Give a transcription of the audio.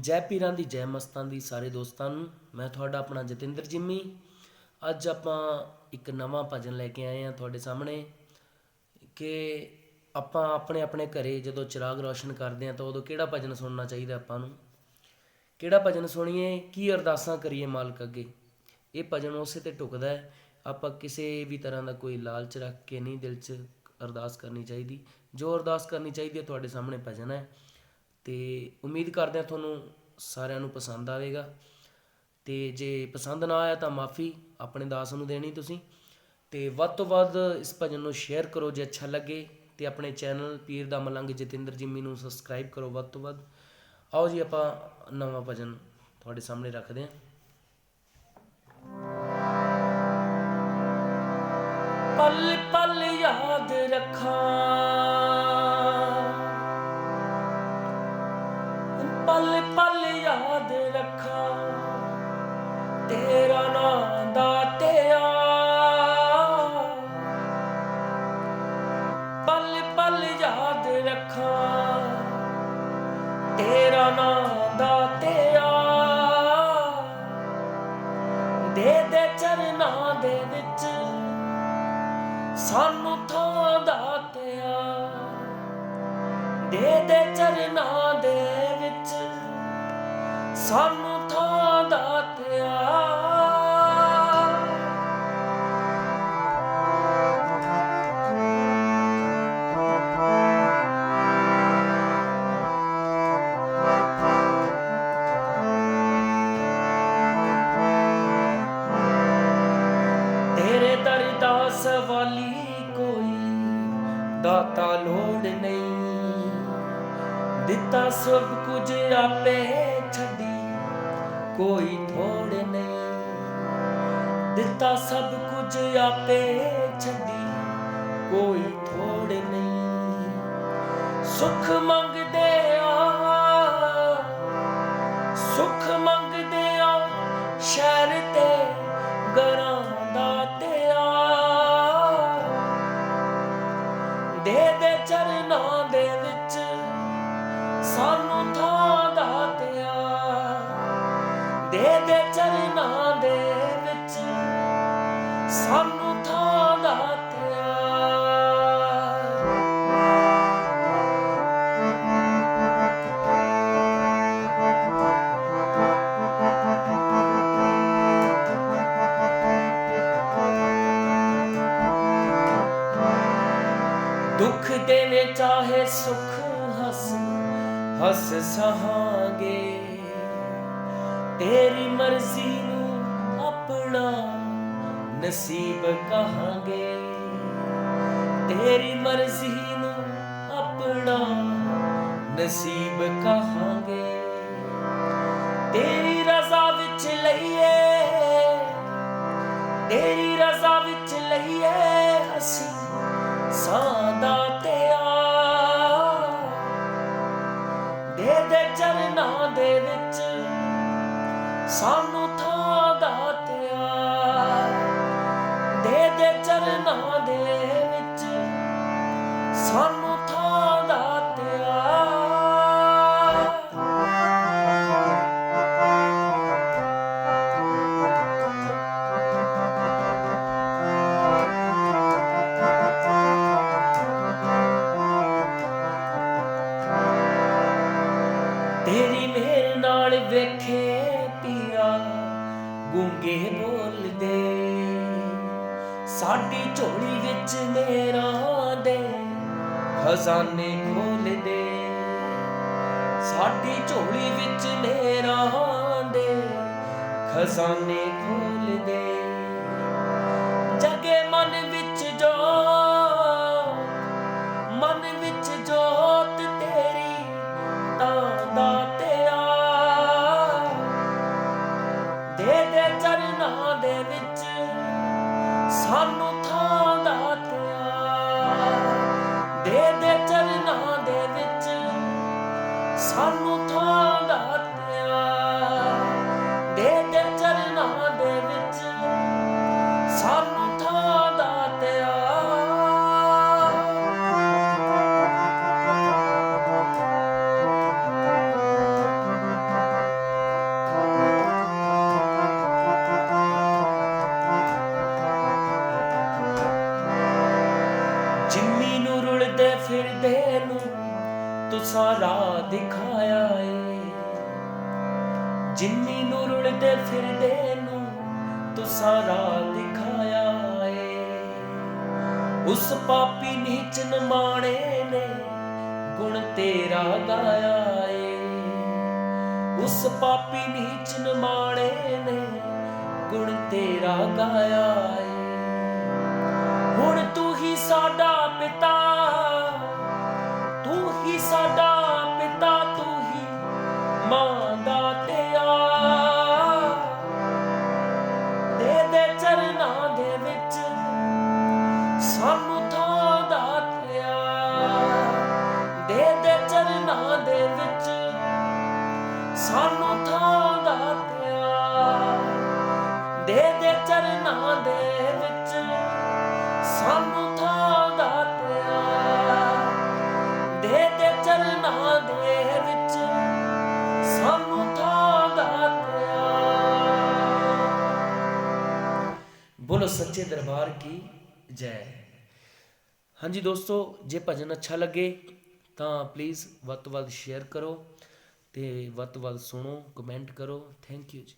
ਜੈ ਪੀਰਾਂ ਦੀ, ਜੈ ਮਸਤਾਂ ਦੀ ਸਾਰੇ ਦੋਸਤਾਂ ਨੂੰ, ਮੈਂ ਤੁਹਾਡਾ ਆਪਣਾ ਜਤਿੰਦਰ ਜਿੰਮੀ। ਅੱਜ ਆਪਾਂ ਇੱਕ ਨਵਾਂ ਭਜਨ ਲੈ ਕੇ ਆਏ ਹਾਂ ਤੁਹਾਡੇ ਸਾਹਮਣੇ ਕਿ ਆਪਾਂ ਆਪਣੇ ਆਪਣੇ ਘਰੇ ਜਦੋਂ ਚਿਰਾਗ ਰੌਸ਼ਨ ਕਰਦੇ ਹਾਂ ਤਾਂ ਉਦੋਂ ਕਿਹੜਾ ਭਜਨ ਸੁਣਨਾ ਚਾਹੀਦਾ ਆਪਾਂ ਨੂੰ? ਕਿਹੜਾ ਭਜਨ ਸੁਣੀਏ? ਕੀ ਅਰਦਾਸਾਂ ਕਰੀਏ ਮਾਲਕ ਅੱਗੇ? ਇਹ ਭਜਨ ਉਸੇ ਤੇ ਟੁਕਦਾ ਹੈ। ਆਪਾਂ ਕਿਸੇ ਵੀ ਤਰ੍ਹਾਂ ਦਾ ਕੋਈ ਲਾਲਚ ਰੱਖ ਕੇ ਨਹੀਂ ਦਿਲ 'ਚ ਅਰਦਾਸ ਕਰਨੀ ਚਾਹੀਦੀ। ਜੋ ਅਰਦਾਸ ਕਰਨੀ ਚਾਹੀਦੀ ਹੈ ਤੁਹਾਡੇ ਸਾਹਮਣੇ ਭਜਨ ਹੈ। ਤੇ ਉਮੀਦ ਕਰਦੇ ਹਾਂ ਤੁਹਾਨੂੰ ਸਾਰਿਆਂ ਨੂੰ ਪਸੰਦ ਆਵੇਗਾ। ਅਤੇ ਜੇ ਪਸੰਦ ਨਾ ਆਇਆ ਤਾਂ ਮਾਫੀ, ਆਪਣੇ ਦਾਸ ਨੂੰ ਦੇਣੀ ਤੁਸੀਂ। ਤੇ ਵੱਧ ਤੋਂ ਵੱਧ ਇਸ ਭਜਨ ਨੂੰ ਸ਼ੇਅਰ ਕਰੋ ਜੇ ਅੱਛਾ ਲੱਗੇ ਤੇ ਆਪਣੇ ਚੈਨਲ ਪੀਰ ਦਾ ਮਲੰਗ ਜਤਿੰਦਰ ਜਿੰਮੀ ਨੂੰ ਸਬਸਕ੍ਰਾਈਬ ਕਰੋ ਵੱਧ ਤੋਂ ਵੱਧ। ਆਓ ਜੀ ਆਪਾਂ ਨਵਾਂ ਭਜਨ ਤੁਹਾਡੇ ਸਾਹਮਣੇ ਰੱਖਦੇ ਹਾਂ। ਸਾਨੂੰ ਥਾਂ ਦਾਤਿਆ ਦੇ ਦੇ ਚਰਨਾਂ ਦੇ ਵਿੱਚ ਸਾਨੂੰ ਥਾਂ ਦਾਤਿਆ ਸਵਾਲੀ ਕੋਈ ਦਾਤਾ ਲੋੜ ਨਹੀਂ। ਦਿੱਤਾ ਸਭ ਕੁਝ ਆਪੇ ਛੱਡੀ, ਕੋਈ ਥੋੜ ਨਹੀਂ। ਦਿੱਤਾ ਸਭ ਕੁਝ ਆਪੇ ਛੱਡੀ, ਕੋਈ ਥੋੜ ਨਹੀਂ। ਸੁਖ ਮੰਗਦੇ ਆ, ਸੁਖ ਦੇ ਦੇ ਚਰਨਾਂ ਦੇ ਵਿੱਚ ਸਾਨੂੰ ਥਾਂ ਦਾਤਿਆ ਦੁੱਖ ਦੇਵੇ ਚਾਹੇ ਸੁੱਖ ਹੱਸ ਹੱਸ ਸਹਾਂਗੇ। ਤੇਰੀ ਮਰਜ਼ੀ ਨੂੰ ਆਪਣਾ ਨਸੀਬ ਕਹਾਂਗੇ। ਤੇਰੀ ਮਰਜ਼ੀ ਨੂੰ ਆਪਣਾ ਨਸੀਬ ਕਹਾਂਗੇ। ਤੇਰੀ ਰਜ਼ਾ ਵਿੱਚ ਲਈਏ, ਤੇਰੀ ਰਜ਼ਾ ਵਿੱਚ ਲਈਏ ਅਸੀਂ ਸਾਦਾ ਤੇਰਾ ਦੇ ਦੇ ਚਰਨਾਂ ਦੇ ਵਿੱਚ ਸਾਨੂੰ ਥਾਂ ਦਾਤਿਆ ਸਾਡੀ ਝੋਲੀ ਵਿੱਚ ਮੇਰਾ ਦੇ ਖਜ਼ਾਨੇ ਖੋਲਦੇ। ਸਾਡੀ ਝੋਲੀ ਵਿੱਚ ਮੇਰਾ ਦੇ ਖਜ਼ਾਨੇ ਖੋਲਦੇ। ਜਗੇ ਸਾਨੂੰ ਥਾਂ ਦਾਤਿਆ ਦੇ ਦੇ ਚਰਨਾਂ ਦੇ ਵਿੱਚ ਸਾਨੂੰ ਥਾਂ ਦਾਤਿਆ ਜਿੰਮੀ ਨੂੰ ਰੁਲਦੇ ਫਿਰਦੇ ਨੂੰ ਤੂੰ ਸਾਰਾ ਦਿਖਾਇਆ ਏ। ਜਿੰਨੀ ਨੂੰ ਰੁੜਦੇ ਫਿਰਦੇ ਨੂੰ ਤੂੰ ਸਾਰਾ ਦਿਖਾਇਆ ਏ। ਉਸ ਪਾਪੀ ਨੀਚਨ ਮਾਣੇ ਨੇ ਗੁਣ ਤੇਰਾ ਗਾਇਆ ਏ। ਉਸ ਪਾਪੀ ਨੀਚਨ ਨਮਾਣੇ ਨੇ ਗੁਣ ਤੇਰਾ ਗਾਇਆ ਮਾਂ ਸੱਚੇ ਦਰਬਾਰ ਕੀ ਜੈ। ਹਾਂਜੀ ਦੋਸਤੋ, ਜੇ ਭਜਨ ਅੱਛਾ ਲੱਗੇ ਤਾਂ ਪਲੀਜ਼ ਵੱਧ ਤੋਂ ਵੱਧ ਸ਼ੇਅਰ ਕਰੋ ਤੇ ਵੱਧ ਤੋਂ ਵੱਧ ਸੁਣੋ ਕਮੈਂਟ ਕਰੋ। ਥੈਂਕ ਯੂ ਜੀ।